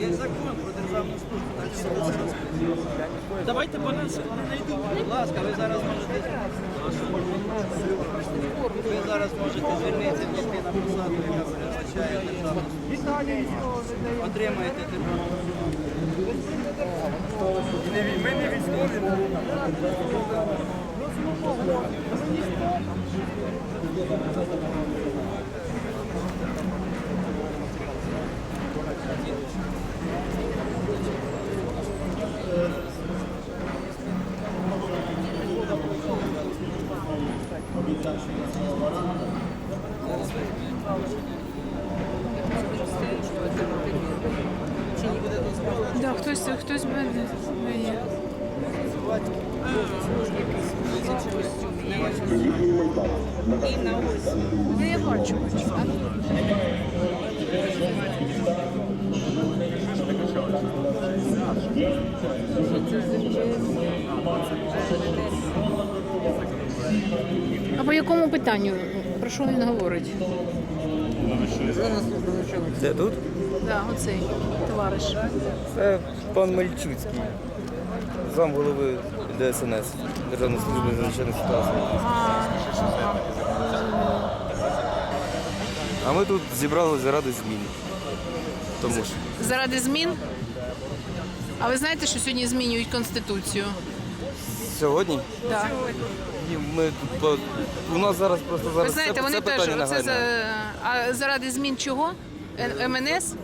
Є закон про державну службу. Давайте по нас знайдіть. Будь ласка, ви зараз можете ви зараз можете звільнитися піти на посаду, яка державну службу. Отримаєте державну Ми не військові. Да, хтось, хтось мене дає. Ну, я бачу, бачу. А по якому питанню? Про що він говорить? Це тут? Да, оцей товариш. Це пан Мельчуцький, зам голови ДСНС, Державної служби з надзвичайних ситуацій. А, А ми тут зібрали заради змін. Тому що заради змін? А ви знаєте, що сьогодні змінюють конституцію? Сьогодні Так. ні, ми тут по... у нас зараз просто зараз. Ви знаєте, це, вони це теж питання оце за нагальне. а заради змін чого? Н- МНС?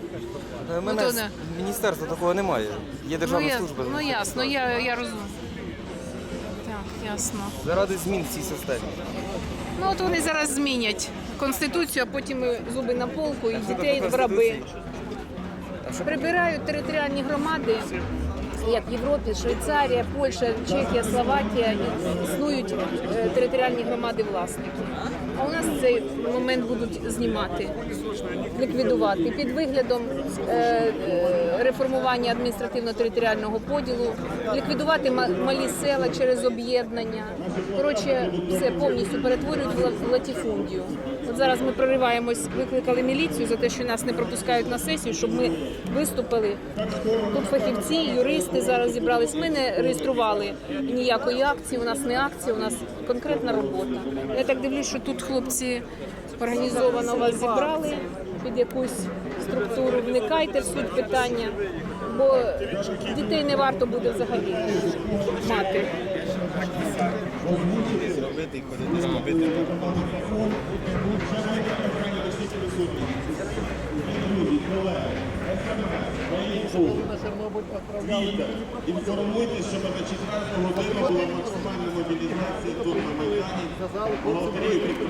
Е, Мене то з- міністерства такого немає. Є Ну, державна я, служба. ну ясно, я, я розумію. Так, ясно. Заради змін в цій системі. Ну от вони зараз змінять конституцію, а потім і зуби на полку і дітей в раби. Прибирають територіальні громади, як в Європі, Швейцарія, Польща, Чехія, Словакія, існують е, територіальні громади власники. А у нас цей момент будуть знімати, ліквідувати під виглядом е, е, реформування адміністративно-територіального поділу, ліквідувати малі села через об'єднання. Коротше, все повністю перетворюють в ла- в латифундію. От зараз ми прориваємось, викликали міліцію за те, що нас не пропускають на сесію, щоб ми виступили. Тут фахівці, юристи зараз зібрались. Ми не реєстрували ніякої акції. У нас не акція, у нас конкретна робота. Я так дивлюсь, що тут хлопці організовано вас зібрали під якусь структуру. Вникайте в суть питання, бо дітей не варто буде взагалі мати. Інформуйте, щоб на 14 годину була максимальна мобілізація тут на Майдані. Волонтерів,